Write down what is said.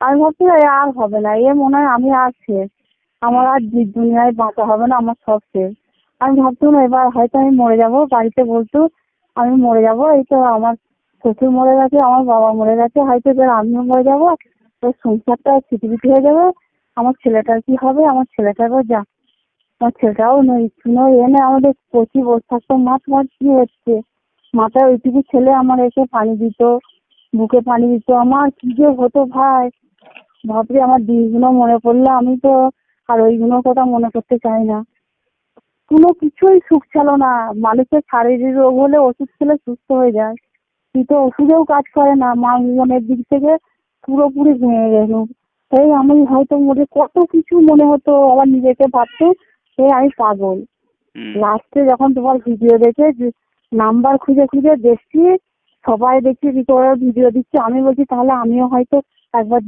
আমি ভাবছি আর হবে না, এ মনে হয় আমি আর শেষ। আমার আর দুনিয়ায় বাঁচা হবে না, আমার সব শেষ। আমি ভাবছিলাম এবার হয়তো আমি মরে যাব, বাড়িতে বলতো আমি মরে যাব, এই তো আমার শ্বশুর মরে গেছে, আমার বাবা মরে গেছে, হয়তো এবার আমিও মরে যাব ওর সংসারটা ছিটিপিটি হয়ে যাবে, আমার ছেলেটার কি হবে, আমার ছেলেটারও যা। আমার ছেলেটাও নই নই এনে আমাদের কচি বসে থাকতো মা তোমার কি হচ্ছে মাথায় ওইটুকু ছেলে আমার এসে পানি দিত, বুকে পানি দিত, আমার কি যে হতো ভাই। ভাবলে আমার দিনগুলো মনে পড়লে আমি তো আর ওইগুলোর কথা মনে করতে চাই না। কোনো কিছুই সুখ ছিল না। মানুষের শারীরিক রোগ হলে ওষুধ খেলে সুস্থ হয়ে যায়। কিন্তু ওষুধেও কাজ করে না। মা মনের দিক থেকে পুরোপুরি ভেঙে গেল। এই আমি হয়তো মনে কত কিছু মনে হতো আবার নিজেকে ভাবতো সে আমি পাগল। লাস্টে যখন তোমার ভিডিও দেখে নাম্বার খুঁজে খুঁজে দেখছি সবাই দেখছি ভিডিও দিচ্ছে। আমি বলছি তাহলে আমিও হয়তো একবার